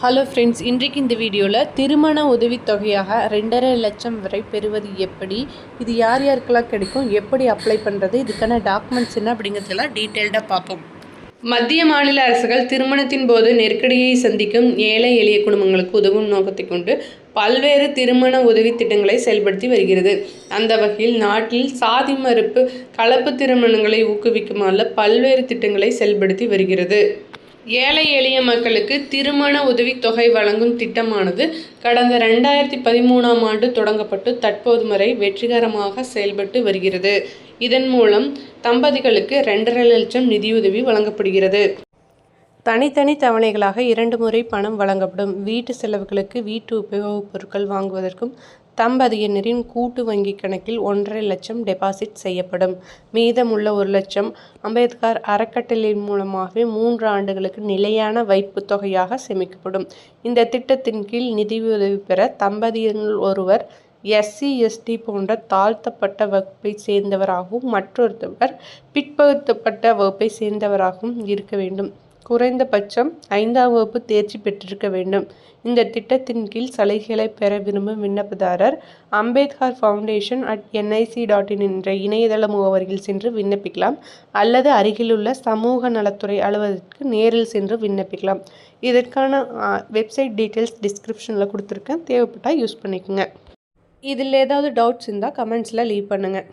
Hello friends இன்றைக்கு இந்த வீடியோவில் திருமண உதவித்தொகையாக ரெண்டரை லட்சம் வரை பெறுவது எப்படி? இது யார் யாருக்கெல்லாம் கிடைக்கும்? எப்படி அப்ளை பண்ணுறது இதுக்கான டாக்குமெண்ட்ஸ் என்ன அப்படிங்கிறதெல்லாம் டீட்டெயில்டாக பார்ப்போம். மத்திய மாநில அரசுகள் திருமணத்தின் போது நெருக்கடியை சந்திக்கும் ஏழை எளிய குடும்பங்களுக்கு உதவும் நோக்கத்தை கொண்டு பல்வேறு திருமண உதவி திட்டங்களை செயல்படுத்தி வருகிறது. அந்த வகையில் நாட்டில் சாதி மறுப்பு கலப்பு திருமணங்களை ஊக்குவிக்குமாறு பல்வேறு திட்டங்களை செயல்படுத்தி வருகிறது. ஏழை எளிய மக்களுக்கு திருமண உதவித்தொகை வழங்கும் திட்டமானது கடந்த ரெண்டாயிரத்தி பதிமூணாம் ஆண்டு தொடங்கப்பட்டு தற்போது வரை வெற்றிகரமாக செயல்பட்டு வருகிறது. இதன் மூலம் தம்பதிகளுக்கு ரெண்டரை லட்சம் நிதியுதவி வழங்கப்படுகிறது. தனித்தனி தவணைகளாக இரண்டு முறை பணம் வழங்கப்படும். வீட்டு செலவுகளுக்கு வீட்டு உபயோகப் பொருட்கள் வாங்குவதற்கும் தம்பதியினரின் கூட்டு வங்கி கணக்கில் ஒன்றரை லட்சம் டெபாசிட் செய்யப்படும். மீதமுள்ள ஒரு லட்சம் அம்பேத்கர் அறக்கட்டளையின் மூலமாகவே மூன்று ஆண்டுகளுக்கு நிலையான வைப்பு தொகையாக சேமிக்கப்படும். இந்த திட்டத்தின் கீழ் நிதியுதவி பெற தம்பதியினர் ஒருவர் எஸ்சி எஸ்டி போன்ற தாழ்த்தப்பட்ட வகுப்பை சேர்ந்தவராகவும் மற்றொருத்தவர் பிற்படுத்தப்பட்ட வகுப்பை சேர்ந்தவராகவும் இருக்க வேண்டும். குறைந்தபட்சம் ஐந்தாம் வகுப்பு தேர்ச்சி பெற்றிருக்க வேண்டும். இந்த திட்டத்தின் கீழ் சலுகைகளை பெற விரும்பும் விண்ணப்பதாரர் Ambedkar foundation at NIC dot in என்ற இணையதள முகவரியில் சென்று விண்ணப்பிக்கலாம். அல்லது அருகிலுள்ள சமூக நலத்துறை அலுவலகத்திற்கு நேரில் சென்று விண்ணப்பிக்கலாம். இதற்கான வெப்சைட் டீட்டெயில்ஸ் டிஸ்கிரிப்ஷனில் கொடுத்துருக்கேன். தேவைப்பட்டால் யூஸ் பண்ணிக்கோங்க. இதில் ஏதாவது டவுட்ஸ் இருந்தால் கமெண்ட்ஸில் லீவ் பண்ணுங்கள்